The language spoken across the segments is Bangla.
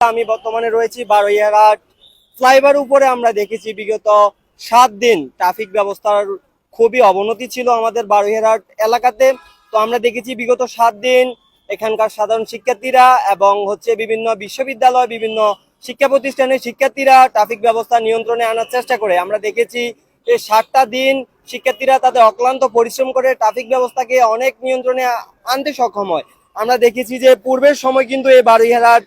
আমি বর্তমানে রয়েছি বারোইয়াঘাট। ফ্লাইওভার উপরে আমরা দেখেছি বিগত সাত দিন ট্রাফিক ব্যবস্থার খুবই অবনতি ছিল আমাদের বারোইয়াঘাট এলাকাতে। তো আমরা দেখেছি বিগত সাত দিন এখানকার সাধারণ শিক্ষার্থীরা এবং হচ্ছে বিভিন্ন বিশ্ববিদ্যালয়, বিভিন্ন শিক্ষা প্রতিষ্ঠানের শিক্ষার্থীরা ট্রাফিক ব্যবস্থা নিয়ন্ত্রণে আনার চেষ্টা করে। আমরা দেখেছি যে সাতটা দিন শিক্ষার্থীরা তাদের অক্লান্ত পরিশ্রম করে ট্রাফিক ব্যবস্থাকে অনেক নিয়ন্ত্রণে আনতে সক্ষম হয়। আমরা দেখেছি যে পূর্বের সময় কিন্তু এই বারুইহারার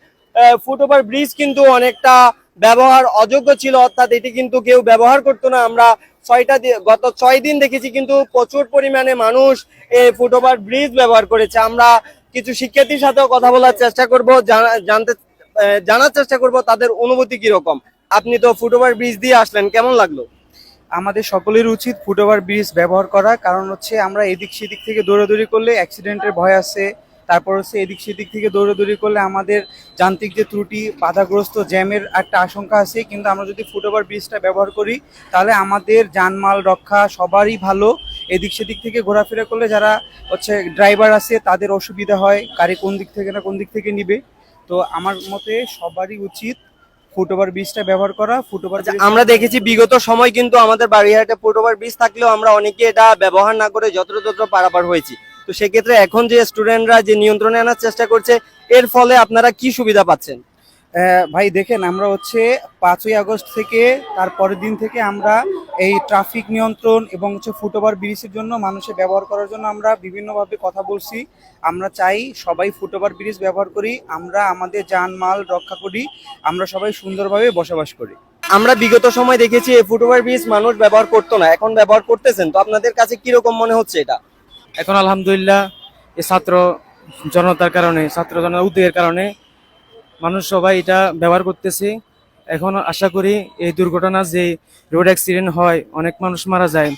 ফুটওভার ব্রিজ কিন্তু অনেকটা ব্যবহার অযোগ্য ছিল, অর্থাৎ এটি কিন্তু কেউ ব্যবহার করতো না। আমরা ছয়টা গত ছয় দিন দেখেছি কিন্তু প্রচুর পরিমাণে মানুষ এই ফুটওভার ব্রিজ ব্যবহার করেছে। আমরা কিছু শিক্ষার্থীর সাথেও কথা বলার চেষ্টা করব, জানা- জানতে জানার চেষ্টা করব তাদের অনুভূতি কীরকম। আপনি তো ফুটওভার ব্রিজ দিয়ে আসলেন, কেমন লাগল? আমাদের সকলের উচিত ফুটওভার ব্রিজ ব্যবহার করা, কারণ হচ্ছে আমরা এদিক সেদিক থেকে দৌড়াদৌড়ি করলে অ্যাক্সিডেন্টের ভয় আছে তারপর হচ্ছে এদিক সেদিক থেকে দৌড়াদৌড়ি করলে আমাদের যান্ত্রিক যে ত্রুটি বাধাগ্রস্ত জ্যামের একটা আশঙ্কা আছে। কিন্তু আমরা যদি ফুটওভার ব্রিজটা ব্যবহার করি তাহলে আমাদের যানমাল রক্ষা সবারই ভালো। এদিক সেদিক থেকে ঘোরাফেরা করলে যারা হচ্ছে ড্রাইভার আছে তাদের অসুবিধা হয় গাড়ি কোন দিক থেকে না কোন দিক থেকে নিবে। তো আমার মতে সবারই উচিত ফুটওভার ব্রিজটা ব্যবহার করা ফুটওভার আচ্ছা, আমরা দেখেছি বিগত সময় কিন্তু আমাদের বাড়িহাটে ফুটওভার ব্রিজ থাকলেও আমরা অনেকে এটা ব্যবহার না করে যত্রতত্র পারাপার হয়েছি। তো সেক্ষেত্রে এখন যে স্টুডেন্টরা যে নিয়ন্ত্রণে আনার চেষ্টা করছে এর ফলে আপনারা কি সুবিধা পাচ্ছেন? ভাই দেখেন আমরা হচ্ছে পাঁচই আগস্ট থেকে তার পরের দিন থেকে আমরা এই ট্রাফিক নিয়ন্ত্রণ এবং হচ্ছে ফুটওভার ব্রিজের জন্য মানুষের ব্যবহার করার জন্য আমরা বিভিন্নভাবে কথা বলছি। আমরা চাই সবাই ফুটওভার ব্রিজ ব্যবহার করি আমরা আমাদের যানমাল রক্ষা করি আমরা সবাই সুন্দরভাবে বসবাস করি। আমরা বিগত সময় দেখেছি এই ফুটওভার ব্রিজ মানুষ ব্যবহার করতো না এখন ব্যবহার করতেছেন তো আপনাদের কাছে কীরকম মনে হচ্ছে এটা? এখন আলহামদুলিল্লাহ এই ছাত্র জনতার কারণে, ছাত্র জনতার উদ্যোগের কারণে মানুষ সবাই এটা ব্যবহার করতেছে। এখন আশা করি এই দুর্ঘটনা যে রোড অ্যাক্সিডেন্ট হয়, অনেক মানুষ মারা যায়।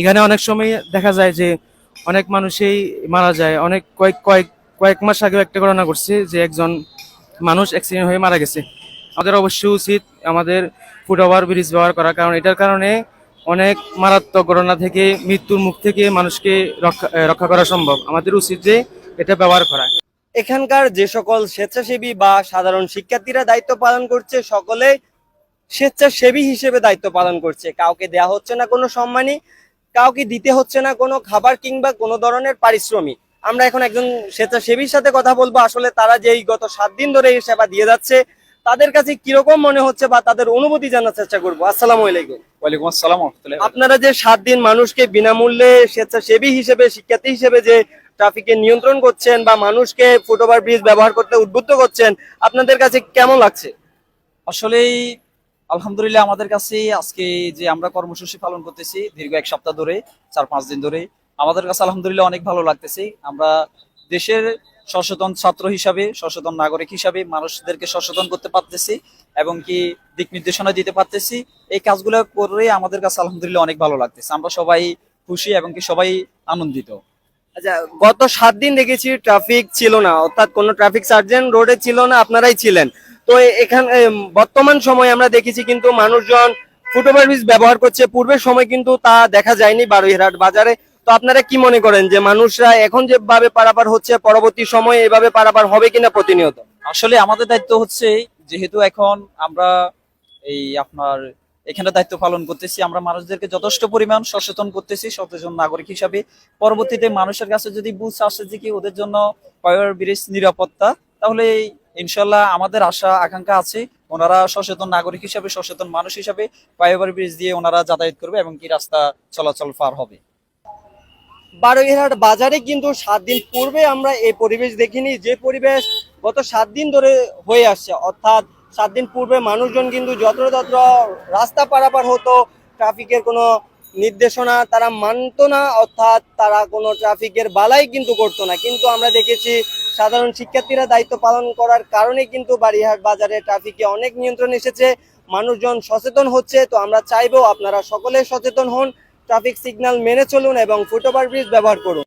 এখানে অনেক সময় দেখা যায় যে অনেক মানুষই মারা যায়। অনেক কয়েক কয়েক কয়েক মাস আগেও একটা ঘটনা ঘটছে যে একজন মানুষ অ্যাক্সিডেন্ট হয়ে মারা গেছে। আমাদের অবশ্যই উচিত আমাদের ফুট ওভার ব্রিজ ব্যবহার করা কারণ, এটার কারণে অনেক মারাত্মক ঘটনা থেকে, মৃত্যুর মুখ থেকে মানুষকে রক্ষা রক্ষা করা সম্ভব। আমাদের উচিত যে এটা ব্যবহার করা। এখানকার যে সকল স্বেচ্ছাসেবী বা সাধারণ শিক্ষার্থীরা দায়িত্ব পালন করছে, সকলে স্বেচ্ছাসেবী হিসেবে দায়িত্ব পালন করছে। কাউকে দেয়া হচ্ছে না কোনো সম্মানই, কাউকে দিতে হচ্ছে না কোনো খাবার কিংবা কোনো ধরনের পারিশ্রমিক। আমরা এখন একজন স্বেচ্ছাসেবীর সাথে কথা বলব। আসলে তারা যেই গত সাত দিন ধরে এই সেবা দিয়ে যাচ্ছে, তাদের কাছে কীরকম মনে হচ্ছে বা তাদের অনুভূতি জানার চেষ্টা করব। আসসালামু আলাইকুম। ওয়ালাইকুম আসসালাম আপনারা যে সাত দিন মানুষকে বিনামূল্যে স্বেচ্ছাসেবী হিসেবে শিক্ষার্থী হিসেবে যে ট্রাফিকে নিয়ন্ত্রণ করছেন বা মানুষকে ফুটওভার ব্রিজ ব্যবহার করতে উদ্বুদ্ধ করছেন আপনাদের কাছে কেমন লাগছে? আসলেই আলহামদুলিল্লাহ আমাদের কাছে আজকে যে আমরা কর্মসূচি পালন করতেছি দীর্ঘ এক সপ্তাহ ধরে চার পাঁচ দিন ধরে আমাদের কাছে আলহামদুলিল্লাহ অনেক ভালো লাগতেছে। আমরা দেশের সচেতন ছাত্র হিসাবে, সচেতন নাগরিক হিসাবে মানুষদেরকে সচেতন করতে পারতেছি এবং কি দিক নির্দেশনা দিতে পারতেছি। এই কাজগুলো করে আমাদের কাছে আলহামদুলিল্লাহ অনেক ভালো লাগতেছে। আমরা সবাই খুশি এবং কি সবাই আনন্দিত। আচ্ছা গত সাত দিন দেখেছি ট্রাফিক ছিল না, অর্থাৎ কোনো ট্রাফিক সার্জেন্ট রোডে ছিল না, আপনারাই ছিলেন। তো এখানে বর্তমান সময়ে আমরা দেখেছি কিন্তু মানুষজন ফুটওভার ব্রিজ ব্যবহার করছে। পূর্বের সময় কিন্তু তা দেখা যায়নি বারুইহাট বাজারে। তো আপনারা কি মনে করেন যে মানুষরা এখন যেভাবে পারাপার হচ্ছে, পরবর্তী সময়ে এভাবে পারাপার হবে কিনা প্রতিনিয়ত? আসলে আমাদের দায়িত্ব হচ্ছে, যেহেতু এখন আমরা এই আপনার এখানে দায়িত্ব পালন করতেছি, আমরা মানুষদেরকে যথেষ্ট পরিমাণ সচেতন করতেছি, সচেতন নাগরিক হিসাবে। পরবর্তীতে মানুষের কাছে যদি বুঝ আসে যে কি ওদের জন্য পাওয়ার ব্রিজ নিরাপত্তা, তাহলে ইনশাল্লাহ আমাদের আশা, আকাঙ্ক্ষা আছে, ওনারা সচেতন নাগরিক হিসাবে, সচেতন মানুষ হিসাবে ফ্লাইওভার ব্রিজ দিয়ে ওনারা যাতায়াত করবে এবং কি রাস্তা চলাচল পার হবে। বারোইহাট বাজারে কিন্তু সাত দিন পূর্বে আমরা এই পরিবেশ দেখিনি। যে পরিবেশ গত সাত দিন ধরে হয়ে আসছে, অর্থাৎ সাত দিন পূর্বে মানুষজন কিন্তু যত্রতত্র রাস্তা পারাপার হতো, ট্রাফিকের কোনো নির্দেশনা তারা মানতো না, অর্থাৎ তারা কোনো ট্রাফিকের বালাই কিন্তু করতো না। কিন্তু আমরা দেখেছি সাধারণ শিক্ষার্থীরা দায়িত্ব পালন করার কারণে কিন্তু বাড়িহাট বাজারে ট্রাফিকে অনেক নিয়ন্ত্রণ এসেছে, মানুষজন সচেতন হচ্ছে। তো আমরা চাইব আপনারা সকলে সচেতন হন ট্রাফিক সিগন্যাল মেনে চলুন এবং ফুটওভার ব্রিজ ব্যবহার করুন।